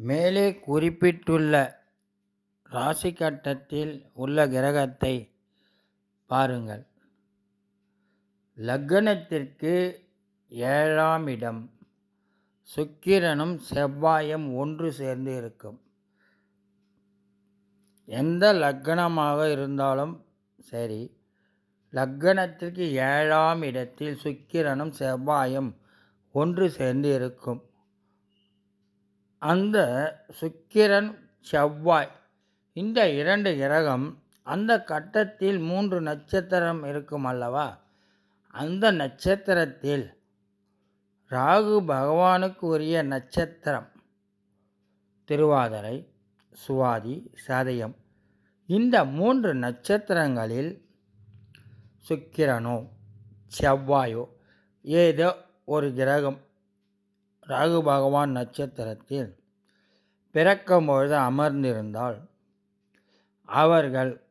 மேலே குறிப்பிட்டுள்ள ராசி கட்டத்தில் உள்ள கிரகத்தை பாருங்கள். லக்னத்திற்கு ஏழாம் இடம். சுக்கிரனும் செவ்வாயும் ஒன்று சேர்ந்து இருக்கும். எந்த லக்னமாக இருந்தாலும் சரி லக்னத்திற்கு ஏழாம் இடத்தில் சுக்கிரனும் செவ்வாயும் ஒன்று சேர்ந்து இருக்கும். அந்த சுக்கிரன் செவ்வாய். இந்த இரண்டு கிரகம் அந்த கட்டத்தில் மூன்று நட்சத்திரம் இருக்கும் அல்லவா? அந்த நட்சத்திரத்தில் ராகு பகவானுக்கு உரிய நட்சத்திரம். திருவாதிரை சுவாதி சதயம். இந்த மூன்று நட்சத்திரங்களில் சுக்கிரனோ செவ்வாயோ ஏதோ ஒரு கிரகம். ராகு பகவான் நட்சத்திரத்தில் பிறக்கும்பொழுது அமர்ந்திருந்தால் அவர்கள்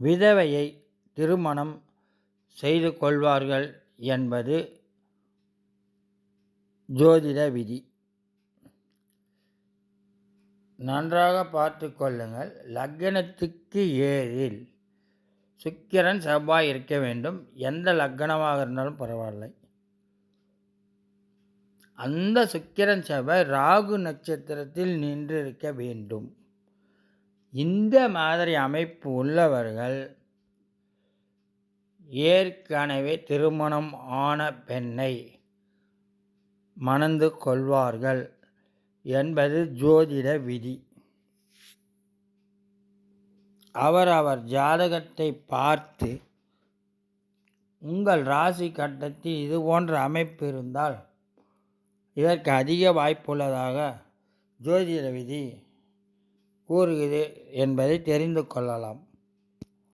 விதவையை திருமணம் செய்து கொள்வார்கள் என்பது ஜோதிட விதி. நன்றாக பார்த்து கொள்ளுங்கள். லக்னத்துக்கு ஏழில் சுக்கிரன் செவ்வாய் இருக்க வேண்டும். எந்த லக்னமாக இருந்தாலும் பரவாயில்லை. அந்த சுக்கிரன் செவ்வாய் ராகு நட்சத்திரத்தில் நின்றிருக்க வேண்டும். இந்த மாதிரி அமைப்பு உள்ளவர்கள் ஏற்கனவே திருமணம் ஆன பெண்ணை மணந்து கொள்வார்கள் என்பது ஜோதிட விதி. அவர் அவர் ஜாதகத்தை பார்த்து உங்கள் ராசி கட்டத்தில் இது போன்ற அமைப்பு இருந்தால் இதற்கு அதிக வாய்ப்புள்ளதாக ஜோதிட விதி கூறுகிறது என்பதை தெரிந்து கொள்ளலாம்.